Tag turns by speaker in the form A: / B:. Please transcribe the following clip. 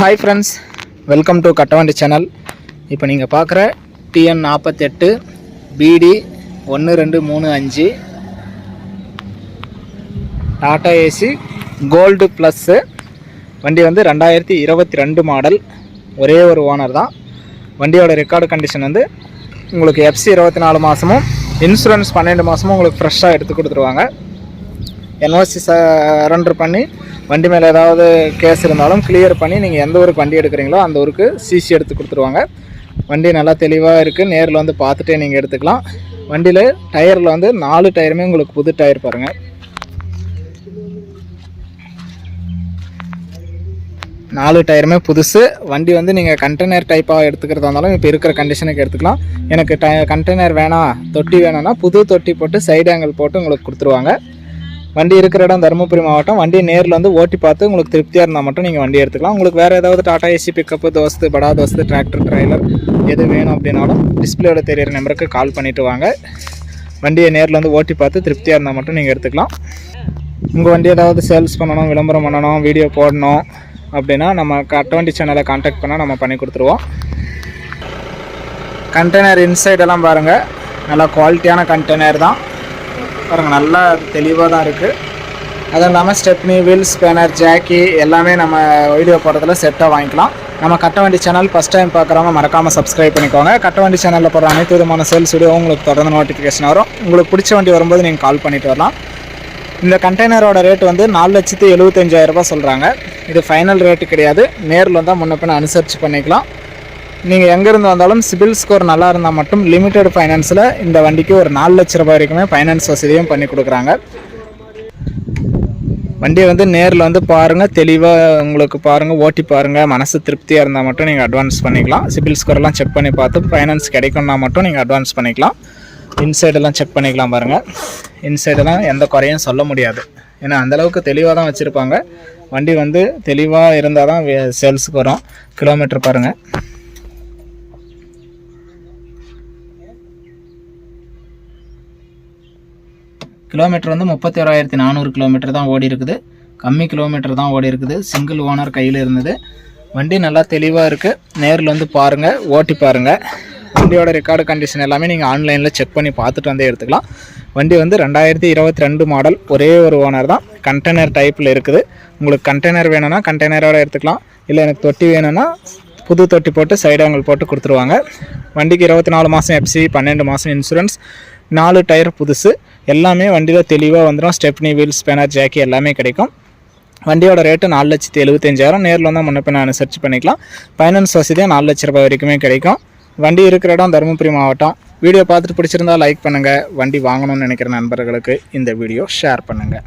A: Hi friends welcome to Kattavandi channel இப்போ நீங்கள் பார்க்குற டிஎன் நாற்பத்தெட்டு பிடி ஒன்று ரெண்டு மூணு அஞ்சு டாட்டா ஏசி கோல்டு ப்ளஸ்ஸு வண்டி வந்து ரெண்டாயிரத்தி இருபத்தி ரெண்டு மாடல் ஒரே ஒரு ஓனர் தான். வண்டியோட ரெக்கார்டு கண்டிஷன் வந்து உங்களுக்கு எஃப்சி இருபத்தி நாலு மாதமும் இன்சூரன்ஸ் பன்னெண்டு மாதமும் உங்களுக்கு ஃப்ரெஷ்ஷாக எடுத்து கொடுத்துருவாங்க. என்ஓசி சரண்டர் uh, பண்ணி வண்டி மேலே ஏதாவது கேஸ் இருந்தாலும் கிளியர் பண்ணி நீங்கள் எந்த ஊருக்கு வண்டி எடுக்கிறீங்களோ அந்த ஊருக்கு சிசி எடுத்து கொடுத்துருவாங்க. வண்டி நல்லா தெளிவாக இருக்குது நேரில் வந்து பார்த்துட்டே நீங்கள் எடுத்துக்கலாம். வண்டியில் டயரில் வந்து நாலு டயருமே உங்களுக்கு புது டயர் பாருங்கள் நாலு டயருமே புதுசு. வண்டி வந்து நீங்கள் கண்டெய்னர் டைப்பாக எடுத்துக்கிறதா இருந்தாலும் இப்போ இருக்கிற கண்டிஷனுக்கு எடுத்துக்கலாம். எனக்கு ட கண்டெய்னர் வேணாம் தொட்டி வேணும்னா புது தொட்டி போட்டு சைடு ஆங்கிள் போட்டு உங்களுக்கு கொடுத்துருவாங்க. வண்டி இருக்கிற இடம் தருமபுரி மாவட்டம். வண்டி நேரில் வந்து ஓட்டி பார்த்து உங்களுக்கு திருப்தியாக இருந்தால் மட்டும் நீங்கள் வண்டி எடுத்துக்கலாம். உங்களுக்கு வேறு ஏதாவது டாடா ஏசி பிக்கப்பு தோஸ்து படா தோஸ்து டிராக்டர் ட்ரைலர் எது வேணும் அப்படின்னாலும் டிஸ்பிளேயோட தெரியிற நம்பருக்கு கால் பண்ணிவிட்டு வாங்க. வண்டியை நேரில் வந்து ஓட்டி பார்த்து திருப்தியாக இருந்தால் மட்டும் நீங்கள் எடுத்துக்கலாம். உங்கள் வண்டி ஏதாவது சேல்ஸ் பண்ணணும் விளம்பரம் பண்ணணும் வீடியோ போடணும் அப்படின்னா நம்ம கட்டவண்டி சேனலை காண்டாக்ட் பண்ணால் நம்ம பண்ணி கொடுத்துருவோம். கண்டெய்னர் இன்சைடெல்லாம் பாருங்கள் நல்லா குவாலிட்டியான கண்டெய்னர் தான். பாருங்கள் நல்லா தெளிவாக தான் இருக்குது அதுவும் இல்லாமல் ஸ்டெப்னி வீல் ஸ்பேனர் ஜாக்கி எல்லாமே நம்ம வீடியோ போடுறதுல செட்டாக வாங்கிக்கலாம். நம்ம கட்ட வண்டி சேனல் ஃபஸ்ட் டைம் பார்க்குறவங்க மறக்காமல் சப்ஸ்கிரைப் பண்ணிக்கோங்க. கட்ட வண்டி சேனலில் போடுற அனைத்து விதமான சேல்ஸ் வீடியோ உங்களுக்கு தொடர்ந்து நோட்டிஃபிகேஷன் வரும். உங்களுக்கு பிடிச்ச வண்டி வரும்போது நீங்கள் கால் பண்ணிட்டு வரலாம். இந்த கண்டெய்னரோட ரேட் வந்து நாலு லட்சத்து எழுபத்தஞ்சாயிரம் சொல்கிறாங்க இது ஃபைனல் ரேட்டு கிடையாது. நேரில் வந்தால் முன்ன பின்ன அனுசரித்து பண்ணிக்கலாம். நீங்கள் எங்கேருந்து வந்தாலும் சிபில் ஸ்கோர் நல்லா இருந்தால் மட்டும் லிமிட்டெட் ஃபைனான்ஸில் இந்த வண்டிக்கு ஒரு நாலு லட்ச ரூபாய் வரைக்குமே ஃபைனான்ஸ் வசதியும் பண்ணி கொடுக்குறாங்க. வண்டியை வந்து நேரில் வந்து பாருங்கள் தெளிவாக உங்களுக்கு பாருங்கள் ஓட்டி பாருங்கள் மனசு திருப்தியாக இருந்தால் மட்டும் நீங்கள் அட்வான்ஸ் பண்ணிக்கலாம். சிபில் ஸ்கோர்லாம் செக் பண்ணி பார்த்து ஃபைனான்ஸ் கிடைக்கும்னா மட்டும் நீங்கள் அட்வான்ஸ் பண்ணிக்கலாம். இன்சைடெல்லாம் செக் பண்ணிக்கலாம் பாருங்கள் இன்சைடெல்லாம் எந்த குறையும் சொல்ல முடியாது. ஏன்னா அந்தளவுக்கு தெளிவாக தான் வச்சுருப்பாங்க. வண்டி வந்து தெளிவாக இருந்தால் தான் சேல்ஸுக்கு வரும். கிலோமீட்டர் பாருங்கள் கிலோமீட்டர் வந்து முப்பத்தி ஓராயிரத்தி நானூறு கிலோமீட்டர் தான் ஓடி இருக்குது. கம்மி கிலோமீட்டர் தான் ஓடி இருக்குது. சிங்கிள் ஓனர் கையில் இருந்தது. வண்டி நல்லா தெளிவாக இருக்குது நேரில் வந்து பாருங்கள் ஓட்டி பாருங்கள் வண்டியோட ரெக்கார்டு கண்டிஷன் எல்லாமே நீங்கள் ஆன்லைனில் செக் பண்ணி பார்த்துட்டு வந்தே எடுத்துக்கலாம். வண்டி வந்து ரெண்டாயிரத்தி இருபத்தி ரெண்டு மாடல் ஒரே ஒரு ஓனர் தான். கண்டெய்னர் டைப்பில் இருக்குது. உங்களுக்கு கண்டெய்னர் வேணும்னா கண்டெய்னரோட எடுத்துக்கலாம். இல்லை எனக்கு தொட்டி வேணும்னா புது தொட்டி போட்டு சைடு அவங்களுக்கு போட்டு கொடுத்துருவாங்க. வண்டிக்கு இருபத்தி நாலு மாதம் எஃப்சி பன்னெண்டு மாதம் இன்சூரன்ஸ் நாலு டயர் புதுசு. எல்லாமே வண்டியில் தெளிவாக வந்துடும் ஸ்டெப்னி வீல் ஸ்பேனர் ஜாக்கி எல்லாமே கிடைக்கும். வண்டியோட ரேட்டு நாலு லட்சத்தி எழுபத்தஞ்சாயிரம் நேரில் வந்தால் முன்னப்பே நான் சர்ச் பண்ணிக்கலாம். ஃபைனான்ஸ் வசதியாக நாலு லட்ச ரூபாய் வரைக்குமே கிடைக்கும். வண்டி இருக்கிற இடம் தருமபுரி மாவட்டம். வீடியோ பார்த்துட்டு பிடிச்சிருந்தா லைக் பண்ணுங்கள் வண்டி வாங்கணும்னு நினைக்கிற நண்பர்களுக்கு இந்த வீடியோ ஷேர் பண்ணுங்கள்